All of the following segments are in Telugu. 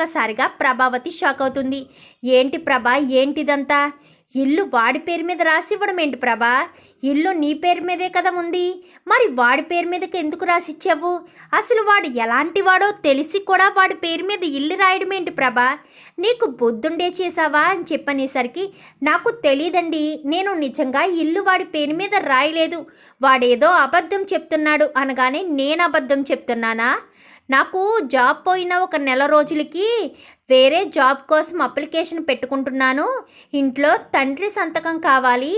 ఒక్కసారిగా ప్రభావతి షాక్ అవుతుంది. ఏంటి ప్రభా? ఏంటిదంతా? ఇల్లు వాడి పేరు మీద రాసి ఇవ్వడం ఏంటి ప్రభా? ఇల్లు నీ పేరు మీదే కదా ఉంది. మరి వాడి పేరు మీదకి ఎందుకు రాసిచ్చావు అసలు వాడు ఎలాంటి వాడో తెలిసి కూడా వాడి పేరు మీద ఇల్లు రాయడం ఏంటి ప్రభా? నీకు బొద్దుండే చేసావా అని చెప్పనేసరికి నాకు తెలియదండి నేను నిజంగా ఇల్లు వాడి పేరు మీద రాయలేదు. వాడేదో అబద్ధం చెప్తున్నాడు అనగానే నేను అబద్ధం చెప్తున్నానా? నాకు జాబ్ పోయిన ఒక నెల రోజులకి వేరే జాబ్ కోసం అప్లికేషన్ పెట్టుకుంటున్నాను. ఇంట్లో తండ్రి సంతకం కావాలి.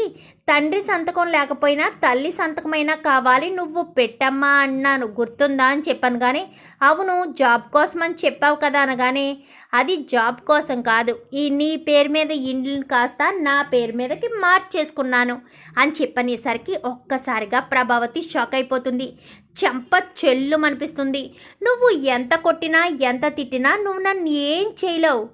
తండ్రి సంతకం లేకపోయినా తల్లి సంతకమైనా కావాలి. నువ్వు పెట్టమ్మా అన్నాను. గుర్తుందా అని చెప్పాను కానీ అవును జాబ్ కోసం అని చెప్పావు కదా అనగానే అది జాబ్ కోసం కాదు. ఈ నీ పేరు మీద ఇండ్లను కాస్త నా పేరు మీదకి మార్చేసుకున్నాను అని చెప్పనేసరికి ఒక్కసారిగా ప్రభావతి షాక్ అయిపోతుంది. చెంప చెల్లు అనిపిస్తుంది నువ్వు ఎంత కొట్టినా ఎంత తిట్టినా నువ్వు నన్ను ఏం చేయలేవు.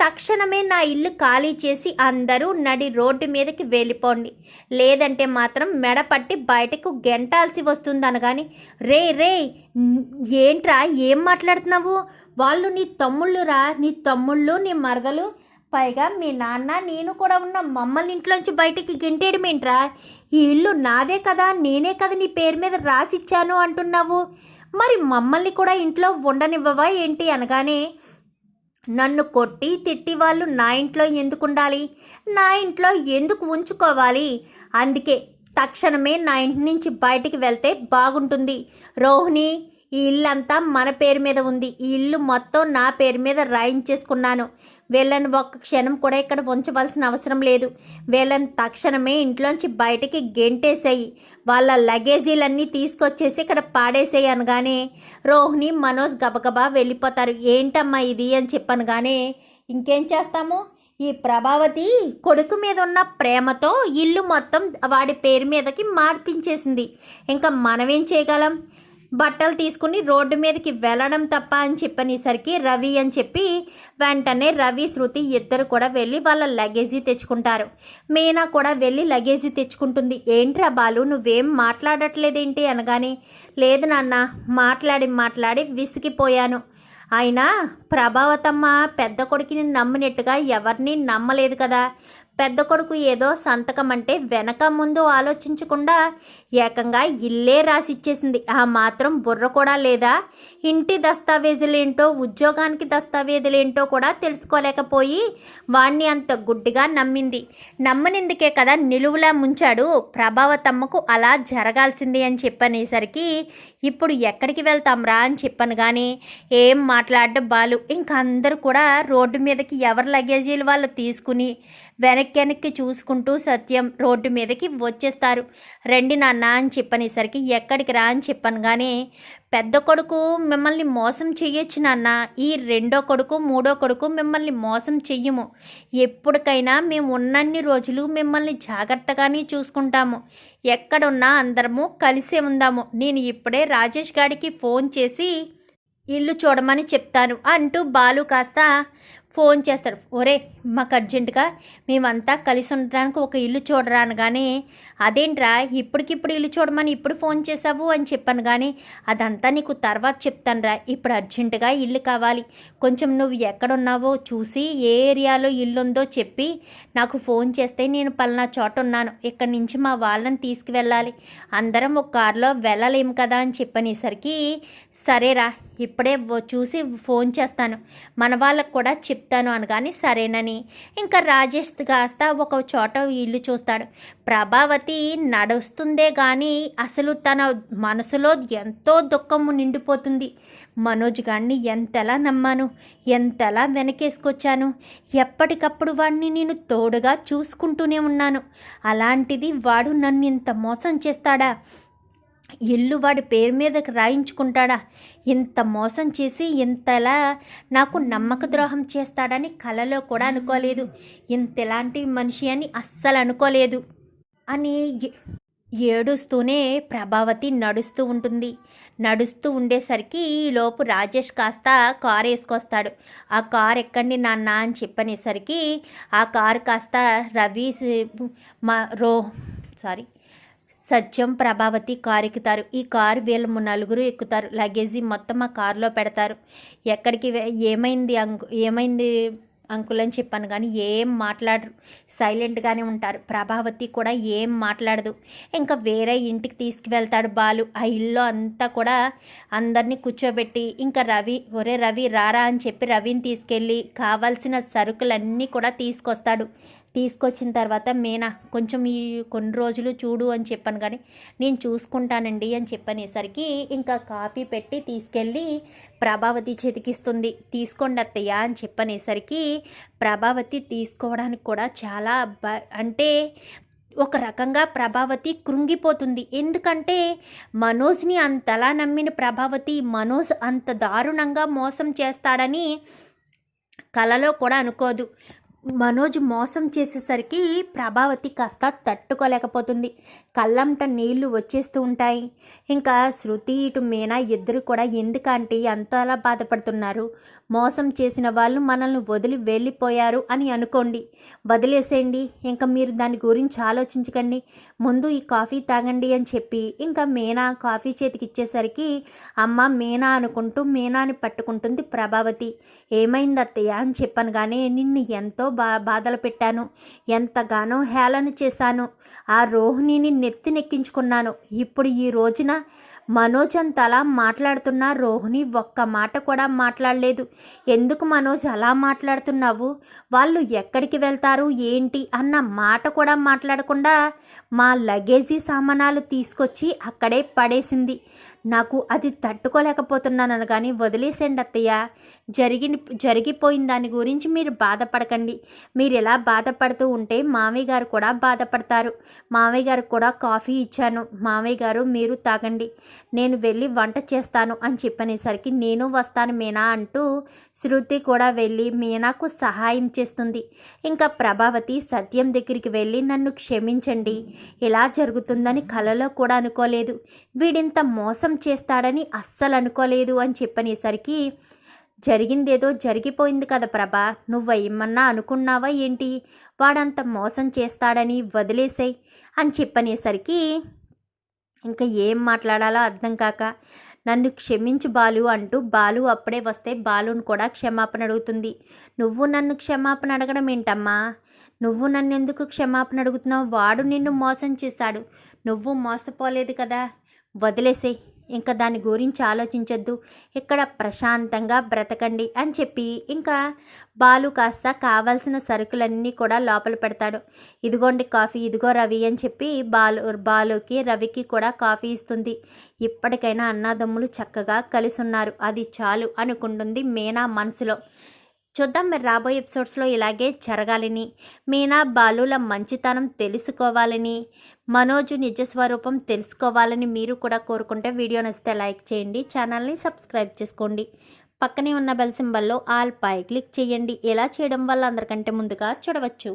తక్షణమే నా ఇల్లు ఖాళీ చేసి అందరూ నడి రోడ్డు మీదకి వెళ్ళిపోండి. లేదంటే మాత్రం మెడపట్టి బయటకు గెంటాల్సి వస్తుంది అనగాని రే రే ఏంట్రా ఏం మాట్లాడుతున్నావు? వాళ్ళు నీ తమ్ముళ్ళురా నీ తమ్ముళ్ళు నీ మరదలు. పైగా మీ నాన్న నేను కూడా ఉన్న. మమ్మల్ని ఇంట్లోంచి బయటికి గింటేయడమేంట్రా ఈ ఇల్లు నాదే కదా నేనే కదా నీ పేరు మీద రాసిచ్చాను అంటున్నావు. మరి మమ్మల్ని కూడా ఇంట్లో ఉండనివ్వవా ఏంటి అనగానే నన్ను కొట్టి తిట్టి వాళ్ళు నా ఇంట్లో ఎందుకు ఉండాలి నా ఇంట్లో ఎందుకు ఉంచుకోవాలి? అందుకే తక్షణమే నా ఇంటి నుంచి బయటికి వెళ్తే బాగుంటుంది. రోహిణి ఈ ఇల్లంతా మన పేరు మీద ఉంది. ఈ ఇల్లు మొత్తం నా పేరు మీద రాయించేసుకున్నాను. వీళ్ళని ఒక్క క్షణం కూడా ఇక్కడ ఉంచవలసిన అవసరం లేదు. వీళ్ళని తక్షణమే ఇంట్లోంచి బయటికి గెంటేసేయి. వాళ్ళ లగేజీలన్నీ తీసుకొచ్చేసి ఇక్కడ పాడేసేయి అనగానే రోహిణి మనోజ్ గబగబా వెళ్ళిపోతారు. ఏంటమ్మా ఇది? అని చెప్పనగానే ఇంకేం చేస్తాము? ఈ ప్రభావతి కొడుకు మీద ఉన్న ప్రేమతో ఇల్లు మొత్తం వాడి పేరు మీదకి మార్పించేసింది. ఇంకా మనమేం చేయగలం? బట్టలు తీసుకుని రోడ్డు మీదకి వెళ్ళడం తప్ప అని చెప్పనేసరికి రవి అని చెప్పి వెంటనే రవి శృతి ఇద్దరు కూడా వెళ్ళి వాళ్ళ లగేజీ తెచ్చుకుంటారు. మీనా కూడా వెళ్ళి లగేజీ తెచ్చుకుంటుంది. ఏంట్రా బాలు నువ్వేం మాట్లాడట్లేదేంటి? అనగానే లేదు నాన్న మాట్లాడి మాట్లాడి విసిగిపోయాను. అయినా ప్రభావతమ్మ పెద్ద కొడుకుని నమ్మినట్టుగా ఎవరిని నమ్మలేదు కదా. పెద్ద కొడుకు ఏదో సంతకం అంటే వెనక ముందు ఆలోచించకుండా ఏకంగా ఇల్లే రాసిచ్చేసింది. ఆ మాత్రం బుర్ర కూడా లేదా? ఇంటి దస్తావేజులేంటో ఉద్యోగానికి దస్తావేజులేంటో కూడా తెలుసుకోలేకపోయి వాణ్ణి అంత గుడ్డిగా నమ్మింది. నమ్మనిందుకే కదా నిలువులా ముంచాడు. ప్రభావతమ్మకు అలా జరగాల్సింది అని చెప్పనేసరికి ఇప్పుడు ఎక్కడికి వెళ్తాం రా అని చెప్పాను కానీ ఏం మాట్లాడడం బాలు. ఇంక అందరూ కూడా రోడ్డు మీదకి ఎవరి లగేజీలు వాళ్ళు తీసుకుని వెనక్కి వెనక్కి చూసుకుంటూ సత్యం రోడ్డు మీదకి వచ్చేస్తారు. రండి నాన్న అని చెప్పనేసరికి ఎక్కడికి రా అని చెప్పాను కానీ పెద్ద కొడుకు మిమ్మల్ని మోసం చెయ్యొచ్చు నాన్న. ఈ రెండో కొడుకు మూడో కొడుకు మిమ్మల్ని మోసం చెయ్యము. ఎప్పటికైనా మేము ఉన్నన్ని రోజులు మిమ్మల్ని జాగ్రత్తగానే చూసుకుంటాము. ఎక్కడున్నా అందరము కలిసే ఉందాము. నేను ఇప్పుడే రాజేష్ గారికి ఫోన్ చేసి ఇల్లు చూడమని చెప్తాను అంటూ బాలు కాస్త ఫోన్ చేస్తాడు ఒరే మాకు అర్జెంటుగా మేమంతా కలిసి ఉండడానికి ఒక ఇల్లు చూడరా అనగానే అదేంట్రా ఇప్పటికిప్పుడు ఇల్లు చూడమని ఇప్పుడు ఫోన్ చేసావు అని చెప్పాను కానీ అదంతా నీకు తర్వాత చెప్తానురా. ఇప్పుడు అర్జెంటుగా ఇల్లు కావాలి. కొంచెం నువ్వు ఎక్కడున్నావో చూసి ఏ ఏరియాలో ఇల్లు ఉందో చెప్పి నాకు ఫోన్ చేస్తే నేను పలానా చోట ఉన్నాను. ఇక్కడి నుంచి మా వాళ్ళని తీసుకువెళ్ళాలి. అందరం ఒక కారులో వెళ్ళలేము కదా అని చెప్పనేసరికి సరేరా ఇప్పుడే చూసి ఫోన్ చేస్తాను. మన వాళ్ళకు కూడా చెప్తాను అనగాని సరేనని. ఇంకా రాజేష్ కాస్త ఒక చోట ఇల్లు చూస్తాడు. ప్రభావతి నడుస్తుందే కానీ అసలు తన మనసులో ఎంతో దుఃఖము నిండిపోతుంది. మనోజ్ గారిని ఎంతలా నమ్మాను ఎంతలా వెనకేసుకొచ్చాను. ఎప్పటికప్పుడు వాడిని నేను తోడుగా చూసుకుంటూనే ఉన్నాను. అలాంటిది వాడు నన్ను ఇంత మోసం చేస్తాడా? ఇల్లు వాడి పేరు మీదకి రాయించుకుంటాడా? ఇంత మోసం చేసి ఇంతలా నాకు నమ్మక ద్రోహం చేస్తాడని కలలో కూడా అనుకోలేదు. ఇంత ఎలాంటి మనిషి అని అస్సలు అనుకోలేదు. అని ఏ- ఏడుస్తూనే ప్రభావతి నడుస్తూ ఉంటుంది. నడుస్తూ ఉండేసరికి ఈలోపు రాజేష్ కాస్త కారు వేసుకొస్తాడు. ఆ కారు ఎక్కండి నాన్న అని చెప్పనేసరికి ఆ కారు కాస్త రవి మా రో సారీ సత్యం ప్రభావతి కారు ఎక్కుతారు ఈ కారు వీళ్ళు నలుగురు ఎక్కుతారు. లగేజీ మొత్తం ఆ కారులో పెడతారు. ఎక్కడికి ఏమైంది అంకు ఏమైంది అంకుల్ అని చెప్పాను కానీ ఏం మాట్లాడరు. సైలెంట్గానే ఉంటారు. ప్రభావతి కూడా ఏం మాట్లాడదు. ఇంకా వేరే ఇంటికి తీసుకువెళ్తాడు బాలు. ఆ ఇల్లు అంతా కూడా అందరినీ కూర్చోబెట్టి ఇంకా రవి ఒరే రవి రారా అని చెప్పి రవిని తీసుకెళ్ళి కావాల్సిన సరుకులన్నీ కూడా తీసుకొస్తాడు. తీసుకొచ్చిన తర్వాత మేనా కొంచెం ఈ కొన్ని రోజులు చూడు అని చెప్పాను కానీ నేను చూసుకుంటానండి అని చెప్పనేసరికి ఇంకా కాఫీ పెట్టి తీసుకెళ్ళి ప్రభావతి చెతికిస్తుంది. తీసుకోండి అత్తయ్య అని చెప్పనేసరికి ప్రభావతి తీసుకోవడానికి కూడా చాలా బ- అంటే ఒక రకంగా ప్రభావతి కృంగిపోతుంది. ఎందుకంటే మనోజ్ని అంతలా నమ్మిన ప్రభావతి మనోజ్ అంత దారుణంగా మోసం చేస్తాడని కలలో కూడా అనుకోదు. మనోజ్ మోసం చేసేసరికి ప్రభావతి కాస్త తట్టుకోలేకపోతుంది. కళ్ళంట నీళ్ళు వచ్చేస్తూ ఉంటాయి. ఇంకా శృతి ఇటు మీనా ఇద్దరు కూడా ఎందుకంటే అంతలా బాధపడుతున్నారు? మోసం చేసిన వాళ్ళు మనల్ని వదిలి వెళ్ళిపోయారు అని అనుకోండి. వదిలేసేయండి. ఇంకా మీరు దాని గురించి ఆలోచించకండి. ముందు ఈ కాఫీ తాగండి అని చెప్పి ఇంకా మీనా కాఫీ చేతికి ఇచ్చేసరికి అమ్మ మీనా అనుకుంటూ మీనాని పట్టుకుంటుంది ప్రభావతి. ఏమైంది అత్తయ్య అని చెప్పాను. కానీ నిన్ను ఎంతో బా బాధలు పెట్టాను. ఎంతగానో హేళన చేశాను. ఆ రోహిణిని నెత్తినెక్కించుకున్నాను. ఇప్పుడు ఈ రోజున మనోజ్ అంత అలా మాట్లాడుతున్నా రోహిణి ఒక్క మాట కూడా మాట్లాడలేదు. ఎందుకు మనోజ్ అలా మాట్లాడుతున్నావు? వాళ్ళు ఎక్కడికి వెళ్తారు? ఏంటి? అన్న మాట కూడా మాట్లాడకుండా మా లగేజీ సామానాలు తీసుకొచ్చి అక్కడే పడేసింది. నాకు అది తట్టుకోలేకపోతున్నాను కానీ వదిలేసేయండి అత్తయ్య. జరిగి జరిగిపోయిన దాని గురించి మీరు బాధపడకండి. మీరు ఇలా బాధపడుతూ ఉంటే మామయ్య గారు కూడా బాధపడతారు. మామయ్య గారు కూడా కాఫీ ఇచ్చాను. మామయ్య గారు మీరు తాగండి. నేను వెళ్ళి వంట చేస్తాను అని చెప్పనేసరికి నేను వస్తాను మీనా అంటూ శృతి కూడా వెళ్ళి మీనాకు సహాయం చేస్తుంది. ఇంకా ప్రభావతి సత్యం దగ్గరికి వెళ్ళి నన్ను క్షమించండి. ఇలా జరుగుతుందని కలలో కూడా అనుకోలేదు. వీడింత మోసం చేస్తాడని అస్సలు అనుకోలేదు అని చెప్పనేసరికి జరిగిందేదో జరిగిపోయింది కదా ప్రభా నువ్వేమన్నా అనుకున్నావా ఏంటి? వాడంత మోసం చేస్తాడని వదిలేసాయి అని చెప్పనేసరికి ఇంకా ఏం మాట్లాడాలో అర్థం కాక నన్ను క్షమించు బాలు అంటూ బాలు అప్పుడే వస్తే బాలుని కూడా క్షమాపణ అడుగుతుంది. నువ్వు నన్ను క్షమాపణ అడగడం ఏంటమ్మా? నువ్వు నన్ను ఎందుకు క్షమాపణ అడుగుతున్నావు? వాడు నిన్ను మోసం చేశాడు. నువ్వు మోసపోలేదు కదా? వదిలేసేయి. ఇంకా దాని గురించి ఆలోచించొద్దు. ఇక్కడ ప్రశాంతంగా బ్రతకండి అని చెప్పి ఇంకా బాలు కాస్త కావాల్సిన సరుకులన్నీ కూడా లోపల పెడతాడు. ఇదిగోండి కాఫీ ఇదిగో రవి అని చెప్పి బాలు బాలుకి రవికి కూడా కాఫీ ఇస్తుంది. ఇప్పటికైనా అన్నదమ్ములు చక్కగా కలిసి ఉన్నారు అది చాలు అనుకుంటుంది మీనా మనసులో. చూద్దాం మరి రాబోయే ఎపిసోడ్స్లో ఇలాగే జరగాలని. మీనా బాలుల మంచితనం తెలుసుకోవాలని. మనోజు నిజస్వరూపం తెలుసుకోవాలని మీరు కూడా కోరుకుంటే వీడియో నచ్చితే లైక్ చేయండి ఛానల్ని సబ్స్క్రైబ్ చేసుకోండి. పక్కనే ఉన్న బెల్ సింబల్లో ఆల్ పై క్లిక్ చేయండి. ఎలా చేయడం వల్ల అందరికంటే ముందుగా చూడవచ్చు.